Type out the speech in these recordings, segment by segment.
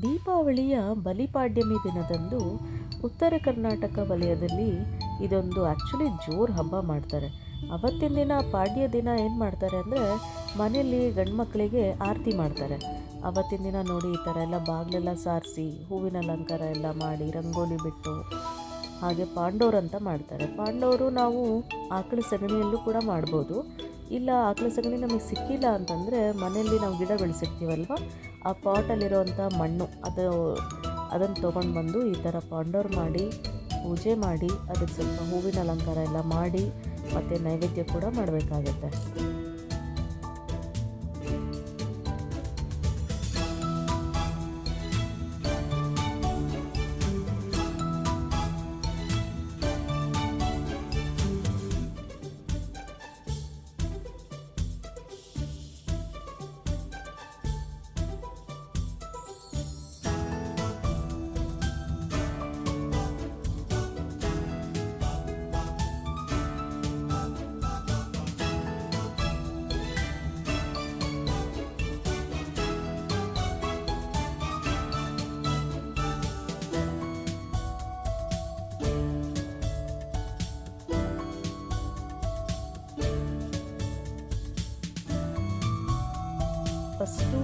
ದೀಪಾವಳಿಯ ಬಲಿಪಾಡ್ಯಮಿ ದಿನದಂದು ಉತ್ತರ ಕರ್ನಾಟಕ ವಲಯದಲ್ಲಿ ಇದೊಂದು ಆ್ಯಕ್ಚುಲಿ ಜೋರು ಹಬ್ಬ ಮಾಡ್ತಾರೆ. ಅವತ್ತಿನ ದಿನ ಪಾಡ್ಯ ದಿನ ಏನು ಮಾಡ್ತಾರೆ ಅಂದರೆ ಮನೆಯಲ್ಲಿ ಗಂಡು ಮಕ್ಕಳಿಗೆ ಆರತಿ ಮಾಡ್ತಾರೆ. ಅವತ್ತಿನ ದಿನ ನೋಡಿ ಈ ಥರ ಎಲ್ಲ ಬಾಗಿಲೆಲ್ಲ ಸಾರಿಸಿ, ಹೂವಿನ ಅಲಂಕಾರ ಎಲ್ಲ ಮಾಡಿ, ರಂಗೋಲಿ ಬಿಟ್ಟು ಹಾಗೆ ಪಾಂಡವರು ಅಂತ ಮಾಡ್ತಾರೆ. ಪಾಂಡವರು ನಾವು ಆಕಳ ಸಗಣಿಯಲ್ಲೂ ಕೂಡ ಮಾಡ್ಬೋದು. ಇಲ್ಲ ಆಕಳ ಸಗಣಿ ನಮಗೆ ಸಿಕ್ಕಿಲ್ಲ ಅಂತಂದರೆ ಮನೆಯಲ್ಲಿ ನಾವು ಗಿಡ ಬೆಳೆಸಿರ್ತೀವಲ್ವ ಆ ಪಾಟಲ್ಲಿರೋವಂಥ ಮಣ್ಣು, ಅದು ಅದನ್ನು ತೊಗೊಂಡು ಬಂದು ಈ ಥರ ಪಾಂಡೋರ್ ಮಾಡಿ, ಪೂಜೆ ಮಾಡಿ, ಅದಕ್ಕೆ ಸ್ವಲ್ಪ ಹೂವಿನ ಅಲಂಕಾರ ಎಲ್ಲ ಮಾಡಿ ಮತ್ತು ನೈವೇದ್ಯ ಕೂಡ ಮಾಡಬೇಕಾಗತ್ತೆ. ಫಸ್ಟು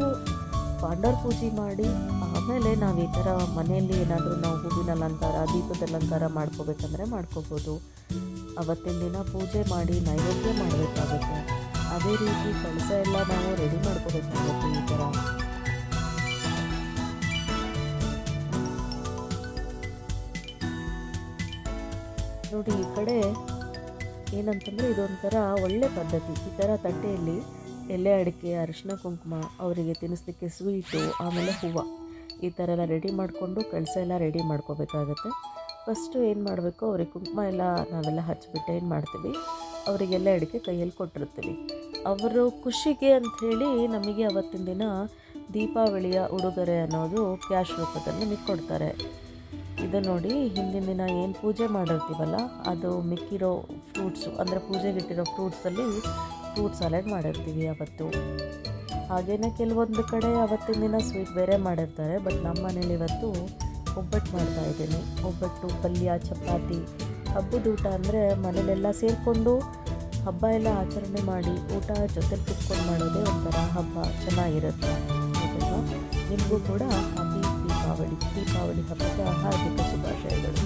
ಪಾಂಡರ್ ಪೂಜೆ ಮಾಡಿ, ಆಮೇಲೆ ನಾವು ಈ ಥರ ಮನೆಯಲ್ಲಿ ಏನಾದರೂ ನಾವು ಹೂವಿನ ಅಲಂಕಾರ, ದೀಪದ ಅಲಂಕಾರ ಮಾಡ್ಕೋಬೇಕಂದ್ರೆ ಮಾಡ್ಕೋಬೋದು. ಅವತ್ತಿನ ದಿನ ಪೂಜೆ ಮಾಡಿ ನೈವೇದ್ಯ ಮಾಡಬೇಕಾಗುತ್ತೆ. ಅದೇ ರೀತಿ ಕಳಸ ಎಲ್ಲ ನಾವು ರೆಡಿ ಮಾಡ್ಕೋಬೇಕಾಗುತ್ತೆ ಈ ಥರ. ನೋಡಿ ಈ ಕಡೆ ಏನಂತಂದರೆ ಇದೊಂಥರ ಒಳ್ಳೆ ಪದ್ಧತಿ. ಈ ಥರ ತಟ್ಟೆಯಲ್ಲಿ ಎಲೆ ಅಡಿಕೆ ಅರಿಶಿನ ಕುಂಕುಮ, ಅವರಿಗೆ ತಿನ್ನಿಸ್ಲಿಕ್ಕೆ ಸ್ವೀಟು ಆಮೇಲೆ ಹೂವು. ಈ ಥರ ಎಲ್ಲ ರೆಡಿ ಮಾಡಿಕೊಂಡು ಕಳಸ ಎಲ್ಲ ರೆಡಿ ಮಾಡ್ಕೋಬೇಕಾಗತ್ತೆ. ಫಸ್ಟು ಏನು ಮಾಡಬೇಕು, ಅವ್ರಿಗೆ ಕುಂಕುಮ ಎಲ್ಲ ನಾವೆಲ್ಲ ಹಚ್ಬಿಟ್ಟು ಏನು ಮಾಡ್ತೀವಿ ಅವರಿಗೆಲ್ಲ ಅಡಿಕೆ ಕೈಯಲ್ಲಿ ಕೊಟ್ಟಿರ್ತೀವಿ. ಅವರು ಖುಷಿಗೆ ಅಂಥೇಳಿ ನಮಗೆ ಅವತ್ತಿನ ದಿನ ದೀಪಾವಳಿಯ ಉಡುಗೊರೆ ಅನ್ನೋದು ಕ್ಯಾಶ್ ರೂಪದಲ್ಲಿ ನಮಗೆ ಕೊಡ್ತಾರೆ. ಇದು ನೋಡಿ, ಹಿಂದಿನ ದಿನ ಏನು ಪೂಜೆ ಮಾಡಿರ್ತೀವಲ್ಲ, ಅದು ಮಿಕ್ಕಿರೋ ಫ್ರೂಟ್ಸು ಅಂದರೆ ಪೂಜೆಗಿಟ್ಟಿರೋ ಫ್ರೂಟ್ಸಲ್ಲಿ ಫ್ರೂಟ್ ಸಲಾಡ್ ಮಾಡಿರ್ತೀವಿ ಅವತ್ತು ಹಾಗೆಯೇ ಕೆಲವೊಂದು ಕಡೆ ಅವತ್ತಿನ ದಿನ ಸ್ವೀಟ್ ಬೇರೆ ಮಾಡಿರ್ತಾರೆ ಬಟ್ ನಮ್ಮ ಮನೇಲಿ ಇವತ್ತು ಒಬ್ಬಟ್ಟು ಮಾಡ್ತಾ ಇದ್ದೀನಿ. ಒಬ್ಬಟ್ಟು, ಪಲ್ಯ, ಚಪಾತಿ, ಹಬ್ಬದ ಊಟ ಅಂದರೆ ಮನೇಲೆಲ್ಲ ಸೇರಿಕೊಂಡು ಹಬ್ಬ ಎಲ್ಲ ಆಚರಣೆ ಮಾಡಿ ಊಟ ಜೊತೆಲಿ ಕುತ್ಕೊಂಡು ಮಾಡೋದೇ ಒಂಥರ ಹಬ್ಬ, ಚೆನ್ನಾಗಿರುತ್ತೆ. ನಿಮಗೂ ಕೂಡ ಹ್ಯಾಪಿ ದೀಪಾವಳಿ ದೀಪಾವಳಿ ಹಬ್ಬದ ಹಾರ್ದಿಕ ಶುಭಾಶಯಗಳು.